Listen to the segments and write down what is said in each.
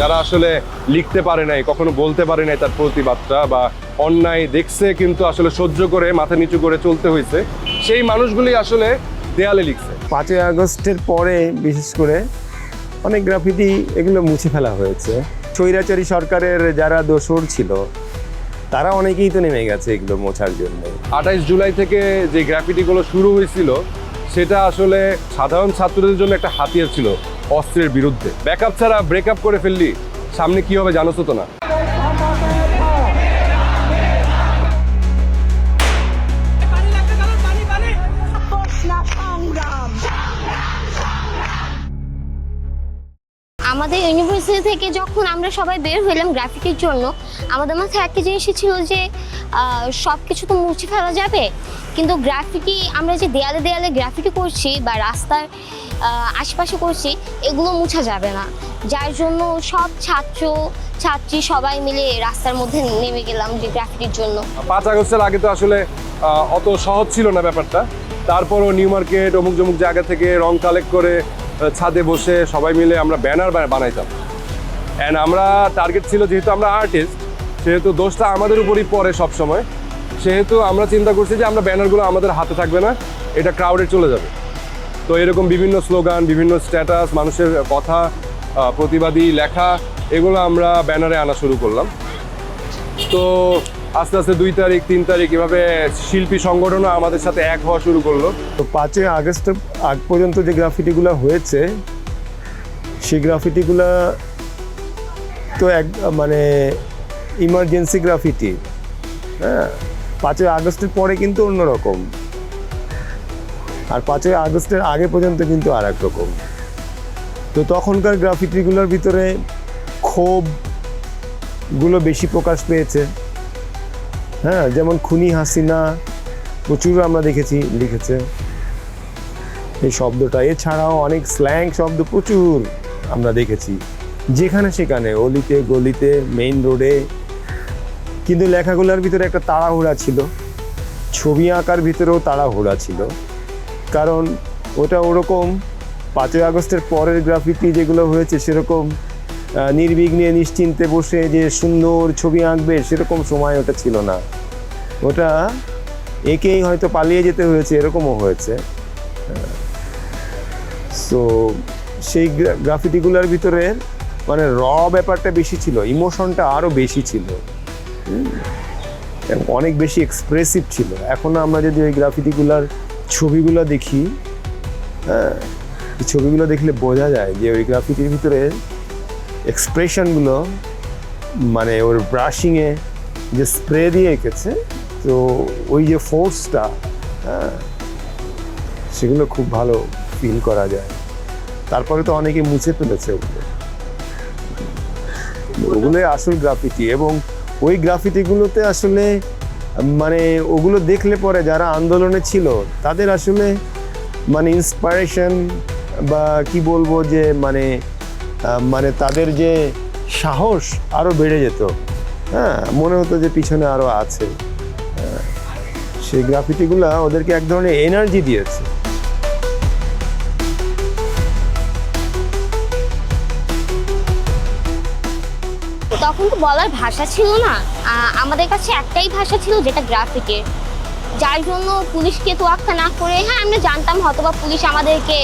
যারা আসলে লিখতে পারে নাই কখনো বলতে পারে নাই তার প্রতিবাদটা বা অন্যায় দেখছে কিন্তু আসলে সহ্য করে মাথা নিচু করে চলতে হয়েছে সেই মানুষগুলি আসলে দেয়ালে লিখছে। পাঁচই আগস্টের পরে বিশেষ করে অনেক গ্রাফিতি এগুলো মুছে ফেলা হয়েছে। স্বৈরাচারী সরকারের যারা দোসর ছিল তারা অনেকেই তো নেমে গেছে এগুলো মোছার জন্য। আঠাইশ জুলাই থেকে যে গ্রাফিটিগুলো শুরু হয়েছিল সেটা আসলে সাধারণ ছাত্রদের জন্য একটা হাতিয়ার ছিল অস্ত্রের বিরুদ্ধে। ব্যাকআপ ছাড়া ব্রেকআপ করে ফেললি, সামনে কি হবে জানোস তো না আমাদের ইউনিভার্সিটি থেকে যখন আমরা সবাই বের হইলাম গ্রাফিকের জন্য, আমাদের মাথায় একটা জিনিস ছিল যে সব কিছু তো মুছে ফেলা যাবে। কিন্তু গ্রাফিটি আমরা যে দেয়ালে দেয়ালে গ্রাফিটি করছি বা রাস্তার আশেপাশে করছি, এগুলো মুছা যাবে না। যার জন্য সব ছাত্র, ছাত্রী সবাই মিলে রাস্তার মধ্যে নেমে গেলাম যে গ্রাফিটির জন্য। পাঁচ আগস্টের আগে তো আসলে অত সহজ ছিল না ব্যাপারটা। তারপরও নিউ মার্কেট, অমুক জমুক জায়গা থেকে রং কালেক্ট করে ছাদে বসে সবাই মিলে আমরা ব্যানার বানাইতাম। অ্যান্ড আমরা টার্গেট ছিল যেহেতু আমরা আর্টিস্ট সেহেতু দোষটা আমাদের উপরই পড়ে সবসময়। সেহেতু আমরা চিন্তা করছি যে আমরা ব্যানারগুলো আমাদের হাতে থাকবে না, এটা ক্রাউডে চলে যাবে। তো এরকম বিভিন্ন স্লোগান বিভিন্ন স্ট্যাটাস মানুষের কথা প্রতিবাদী লেখা, এগুলো আমরা ব্যানারে আনা শুরু করলাম। তো আস্তে আস্তে দুই তারিখ, তিন তারিখ এভাবে শিল্পী সংগঠনও আমাদের সাথে এক হওয়া শুরু করল। তো পাঁচই আগস্টের আগ পর্যন্ত যে গ্রাফিটিগুলো হয়েছে, সেই গ্রাফিটিগুলো তো এক মানে ইমার্জেন্সি গ্রাফিটি হ্যাঁ পাঁচই আগস্টের পরে কিন্তু অন্যরকম। আর পাঁচই আগস্টের আগে পর্যন্ত কিন্তু আর রকম তো তখনকার গ্রাফিটিগুলোর ভিতরে ক্ষোভগুলো বেশি প্রকাশ পেয়েছে। হ্যাঁ যেমন খুনি হাসিনা, প্রচুর আমরা দেখেছি, লিখেছে। এই শব্দটা। এছাড়াও অনেক স্ল্যাং শব্দ প্রচুর আমরা দেখেছি। যেখানে সেখানে, অলিতে, গলিতে মেইন রোডে কিন্তু লেখাগুলোর ভিতরে একটা তাড়াহুড়া ছিল। ছবি আঁকার ভিতরেও তাড়াহুড়া ছিল। কারণ ওটা ওরকম পাঁচই আগস্টের পরের গ্রাফিতি যেগুলো হয়েছে সেরকম নির্বিঘ্নে, নিশ্চিন্তে বসে যে সুন্দর ছবি আঁকবে সেরকম সময় ওটা ছিল না। ওটা একেই হয়তো পালিয়ে যেতে হয়েছে, এরকমও হয়েছে। সো সেই গ্রা- গ্রাফিটিগুলোর ভিতরে মানে র ব্যাপারটা বেশি ছিল ইমোশনটা আরও বেশি ছিল। অনেক বেশি এক্সপ্রেসিভ ছিল। এখন আমরা যদি ওই গ্রাফিটিগুলার ছবিগুলো দেখি হ্যাঁ ছবিগুলো দেখলে বোঝা যায় যে ওই গ্রাফিটির ভিতরে এক্সপ্রেশনগুলো মানে ওর ব্রাশিংয়ে যে স্প্রে দিয়ে এঁকেছে, তো ওই যে ফোর্সটা হ্যাঁ সেগুলো খুব ভালো ফিল করা যায়। তারপরে তো অনেকে মুছে ফেলেছে ওগুলো। ওগুলোই আসল গ্রাফিটি এবং ওই গ্রাফিটিগুলোতে আসলে মানে ওগুলো দেখলে পরে যারা আন্দোলনে ছিল, তাদের আসলে মানে ইন্সপায়ারেশন বা কি বলব যে মানে মানে তাদের যে সাহস আরও বেড়ে যেত। হ্যাঁ মনে হতো যে পিছনে আরও আছে। সেই গ্রাফিটিগুলো ওদেরকে এক ধরনের এনার্জি দিয়েছে। তখন তো বলার ভাষা ছিল না। আমাদের কাছে একটাই ভাষা ছিল যেটা গ্রাফিকের যার জন্য পুলিশকে তোয়াক্কা না করে হ্যাঁ আমরা জানতাম হয়তোবা পুলিশ আমাদেরকে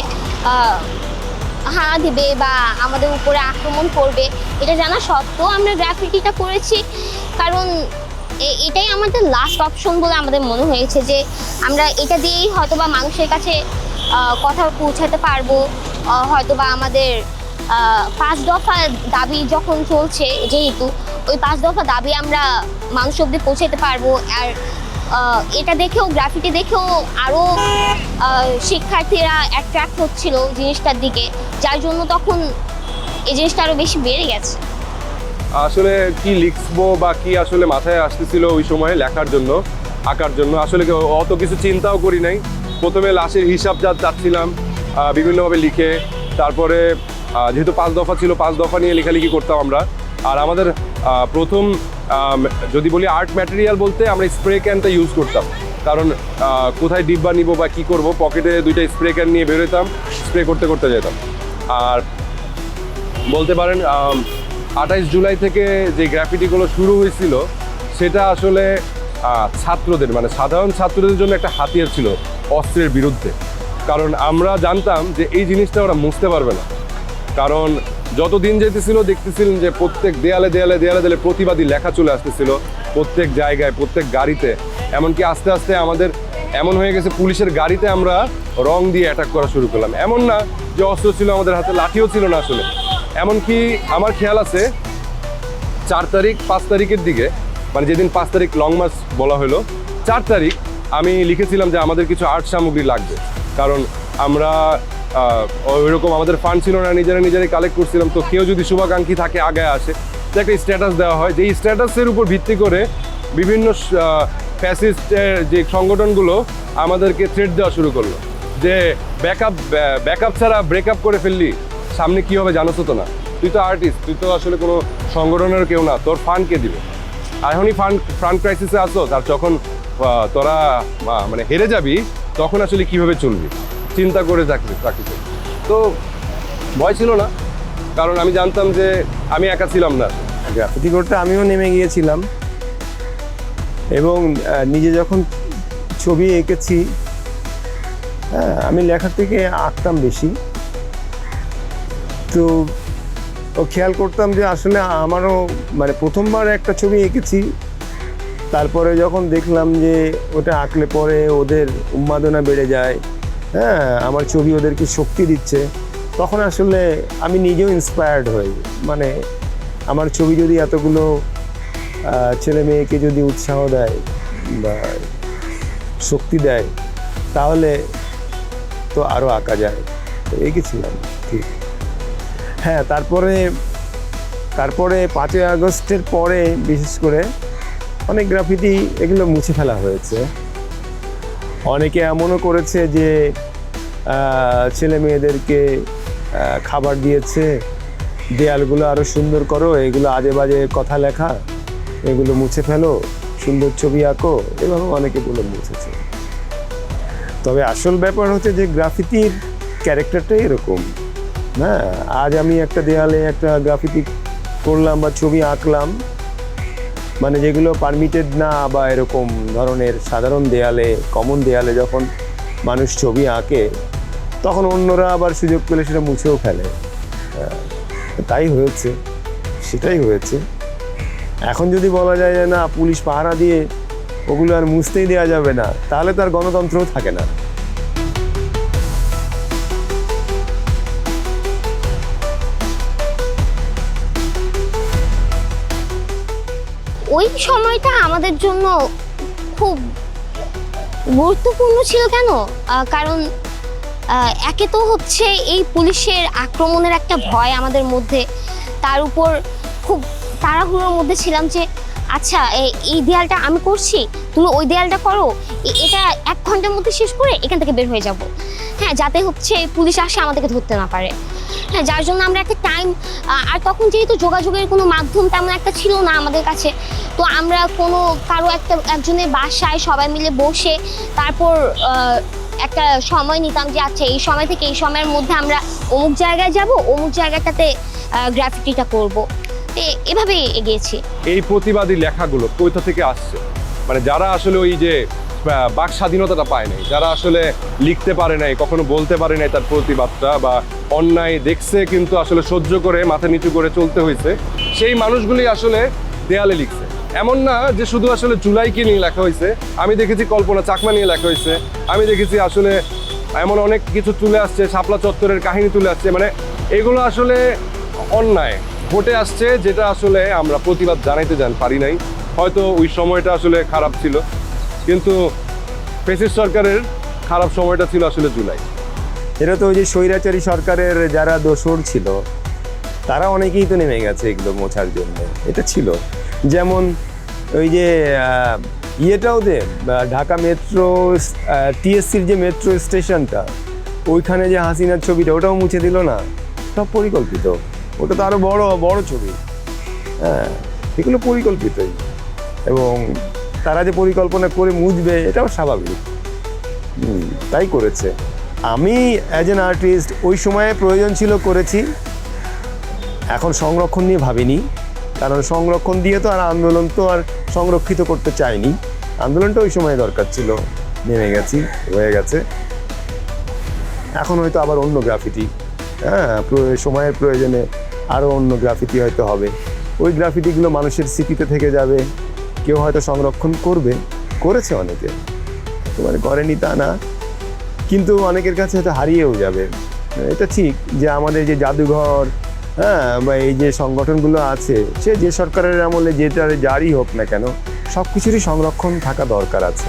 হানা দিবে বা আমাদের উপরে আক্রমণ করবে। এটা জানা সত্ত্বেও আমরা গ্রাফিটিটা করেছি। কারণ এটাই আমাদের লাস্ট অপশন বলে আমাদের মনে হয়েছে যে আমরা এটা দিয়েই হয়তোবা মানুষের কাছে কথা পৌঁছাতে পারব। আহ, হয়তোবা আমাদের পাঁচ দফা দাবি যখন চলছে যেহেতু, ওই পাঁচ দফা দাবি আমরা মানুষ অব্দি পৌঁছাতে পারব। আর এটা দেখেও গ্রাফিটি দেখেও আরও শিক্ষার্থীরা অ্যাট্রাক্ট হচ্ছিল জিনিসটার দিকে, যার জন্য তখন এই জিনিসটা আরও বেশি বেড়ে গেছে। আসলে কি লিখব বা কি আসলে মাথায় আসতেছিল ওই সময় লেখার জন্য, আঁকার জন্য? আসলে অত কিছু চিন্তাও করি নাই। প্রথমে লাশের হিসাব যা চাচ্ছিলাম বিভিন্নভাবে লিখে, তারপরে যেহেতু পাঁচ দফা ছিল, পাঁচ দফা নিয়ে লেখালেখি করতাম আমরা। আর আমাদের প্রথম যদি বলি আর্ট ম্যাটেরিয়াল বলতে আমরা স্প্রে ক্যানটা ইউজ করতাম। কারণ কোথায় ডিব্বা নিব বা কী করব পকেটে দুইটা স্প্রে ক্যান নিয়ে বেরোতাম স্প্রে করতে করতে যেতাম। আর বলতে পারেন আঠাইশ জুলাই থেকে যে গ্রাফিটিগুলো শুরু হয়েছিল, সেটা আসলে ছাত্রদের মানে সাধারণ ছাত্রদের জন্য একটা হাতিয়ার ছিল অস্ত্রের বিরুদ্ধে। কারণ আমরা জানতাম যে এই জিনিসটা ওরা মুছতে পারবে না। কারণ যত দিন যেতেছিল দেখতেছিলেন যে প্রত্যেক দেয়ালে দেয়ালে দেয়ালে দেয়ালে প্রতিবাদী লেখা চলে আসতেছিল প্রত্যেক জায়গায়, প্রত্যেক গাড়িতে। এমনকি আস্তে আস্তে আমাদের এমন হয়ে গেছে, পুলিশের গাড়িতে আমরা রং দিয়ে অ্যাটাক করা শুরু করলাম। এমন না যে অস্ত্র ছিল আমাদের হাতে, লাঠিও ছিল না আসলে। এমনকি আমার খেয়াল আছে, চার তারিখ, পাঁচ তারিখের দিকে মানে যেদিন পাঁচ তারিখ লং মার্চ বলা হলো, চার তারিখ আমি লিখেছিলাম যে আমাদের কিছু আর্ট সামগ্রী লাগবে। কারণ আমরা ওইরকম আমাদের ফান্ড ছিল না, নিজেরা নিজেরাই কালেক্ট করছিলাম, তো কেউ যদি শুভাকাঙ্ক্ষী থাকে, আগে আসে। তো একটা স্ট্যাটাস দেওয়া হয়। যে স্ট্যাটাসের উপর ভিত্তি করে বিভিন্ন ফ্যাসিস্টের যে সংগঠনগুলো আমাদেরকে থ্রেট দেওয়া শুরু করল। যে ব্যাকআপ ব্যাকআপ ছাড়া ব্রেকআপ করে ফেললি, সামনে কি হবে জানো তো না। তুই তো আর্টিস্ট তুই তো আসলে কোনো সংগঠনের কেউ না, তোর ফান্ড কে দিবে? এখনই ফান্ড ফান্ড ক্রাইসিসে আসো, আর যখন তোরা মানে হেরে যাবি, তখন আসলে কীভাবে চলবি? চিন্তা করে চাকরি চাকরি করবি। তো ভয় ছিল না, কারণ আমি জানতাম যে আমি একা ছিলাম না। গ্রাফিতি করতে আমিও নেমে গিয়েছিলাম। এবং নিজে যখন ছবি এঁকেছি হ্যাঁ আমি লেখার থেকে আঁকতাম বেশি। তো খেয়াল করতাম যে আসলে আমারও মানে প্রথমবার একটা ছবি এঁকেছি, তারপরে যখন দেখলাম যে ওটা আঁকলে পরে ওদের উন্মাদনা বেড়ে যায় হ্যাঁ আমার ছবি ওদেরকে শক্তি দিচ্ছে। তখন আসলে আমি নিজেও ইন্সপায়ার্ড হই। মানে আমার ছবি যদি এতগুলো ছেলে মেয়েকে যদি উৎসাহ দেয় বা শক্তি দেয়, তাহলে তো আরও আঁকা যায়। তো এঁকেছিলাম ঠিক। হ্যাঁ তারপরে তারপরে পাঁচই আগস্টের পরে, বিশেষ করে, অনেক গ্রাফিতি এগুলো মুছে ফেলা হয়েছে। অনেকে এমনও করেছে যে ছেলে মেয়েদেরকে খাবার দিয়েছে, দেয়ালগুলো আরও সুন্দর করো, এগুলো আজে বাজে কথা লেখা, এগুলো মুছে ফেলো, সুন্দর ছবি আঁকো, এভাবে অনেকে বলে মুছেছে। তবে আসল ব্যাপার হচ্ছে যে, গ্রাফিতির ক্যারেক্টারটাই এরকম হ্যাঁ আজ আমি একটা দেয়ালে একটা গ্রাফিতি করলাম বা ছবি আঁকলাম মানে যেগুলো পারমিটেড না বা এরকম ধরনের সাধারণ দেয়ালে কমন দেয়ালে যখন মানুষ ছবি আঁকে, তখন অন্যরা আবার সুযোগ পেলে সেটা মুছেও ফেলে। তাই হয়েছে, সেটাই হয়েছে। এখন যদি বলা যায় যে না, পুলিশ পাহারা দিয়ে ওগুলো আর মুছতেই দেওয়া যাবে না, তাহলে তার গণতন্ত্রও থাকে না। ওই সময়টা আমাদের জন্য খুব গুরুত্বপূর্ণ ছিল কেন? কারণ একে তো হচ্ছে এই পুলিশের আক্রমণের একটা ভয় আমাদের মধ্যে। তার উপর খুব তাড়াহুড়োর মধ্যে ছিলাম যে আচ্ছা এই দেয়ালটা আমি করছি, তুমি ওই দেয়ালটা করো এটা এক ঘণ্টার মধ্যে শেষ করে এখান থেকে বের হয়ে যাব। হ্যাঁ যাতে হচ্ছে পুলিশ আসে আমাদেরকে ধরতে না পারে। হ্যাঁ যার জন্য আমরা একটা টাইম আর তখন যেহেতু যোগাযোগের কোনো মাধ্যম তেমন একটা ছিল না আমাদের কাছে, তো আমরা কোনো, কারও একটা, একজনের বাসায় সবাই মিলে বসে তারপর একটা সময় নিতাম যে আচ্ছা এই সময় থেকে এই সময়ের মধ্যে আমরা অমুক জায়গায় যাব, অমুক জায়গাটাতে গ্রাফিটিটা করব। এভাবে এগিয়েছি। এই প্রতিবাদী লেখাগুলো কোথা থেকে আসছে? মানে যারা আসলে ওই যে বাক স্বাধীনতাটা পায় নাই। যারা আসলে লিখতে পারে নাই, কখনো বলতে পারে নাই তার প্রতিবাদটা বা অন্যায় দেখছে কিন্তু আসলে সহ্য করে, মাথা নিচু করে চলতে হয়েছে, সেই মানুষগুলি আসলে দেয়ালে লিখছে। এমন না যে শুধু আসলে জুলাইকে নিয়ে লেখা হয়েছে, আমি দেখেছি কল্পনা চাকমা নিয়ে লেখা হয়েছে, আমি দেখেছি আসলে এমন অনেক কিছু তুলে আসছে, শাপলা চত্বরের কাহিনী তুলে আসছে মানে এগুলো আসলে অন্যায়। ঘটে আসছে যেটা আসলে আমরা প্রতিবাদ জানাইতে জান পারি নাই। হয়তো ওই সময়টা আসলে খারাপ ছিল। কিন্তু ফেসিস সরকারের খারাপ সময়টা ছিল আসলে জুলাই। এটা তো ওই যে স্বৈরাচারী সরকারের যারা দোসর ছিল, তারা অনেকেই তো নেমে গেছে এগুলো মোছার জন্য। এটা ছিল। যেমন ওই যে ইয়েটাও যে ঢাকা মেট্রো টিএসসির যে মেট্রো স্টেশনটা, ওইখানে যে হাসিনার ছবিটা, ওটাও মুছে দিল না। সব পরিকল্পিত। ওটা তো আরও বড় বড় ছবি। হ্যাঁ এগুলো পরিকল্পিতই। এবং তারা যে পরিকল্পনা করে মুছবে, এটাও স্বাভাবিক। তাই করেছে। আমি অ্যাজ এন আর্টিস্ট ওই সময়ে প্রয়োজন ছিল করেছি। এখন সংরক্ষণ নিয়ে ভাবিনি। কারণ সংরক্ষণ দিয়ে তো আর আন্দোলন তো আর সংরক্ষিত করতে চাইনি। আন্দোলনটা ওই সময় দরকার ছিল। নেমে গেছি, হয়ে গেছে। এখন হয়তো আবার অন্য গ্রাফিটি হ্যাঁ সময়ের প্রয়োজনে আরও অন্য গ্রাফিটি হয়তো হবে। ওই গ্রাফিটিগুলো মানুষের স্মৃতিতে থেকে যাবে। কেউ হয়তো সংরক্ষণ করবে, করেছে অনেকে। তোমার করেনি তা না, কিন্তু অনেকের কাছে হয়তো হারিয়েও যাবে। এটা ঠিক যে আমাদের যে জাদুঘর হ্যাঁ বা এই যে সংগঠনগুলো আছে, সে যে সরকারের আমলে যেটা যারই হোক না কেন সব কিছুরই সংরক্ষণ থাকা দরকার আছে।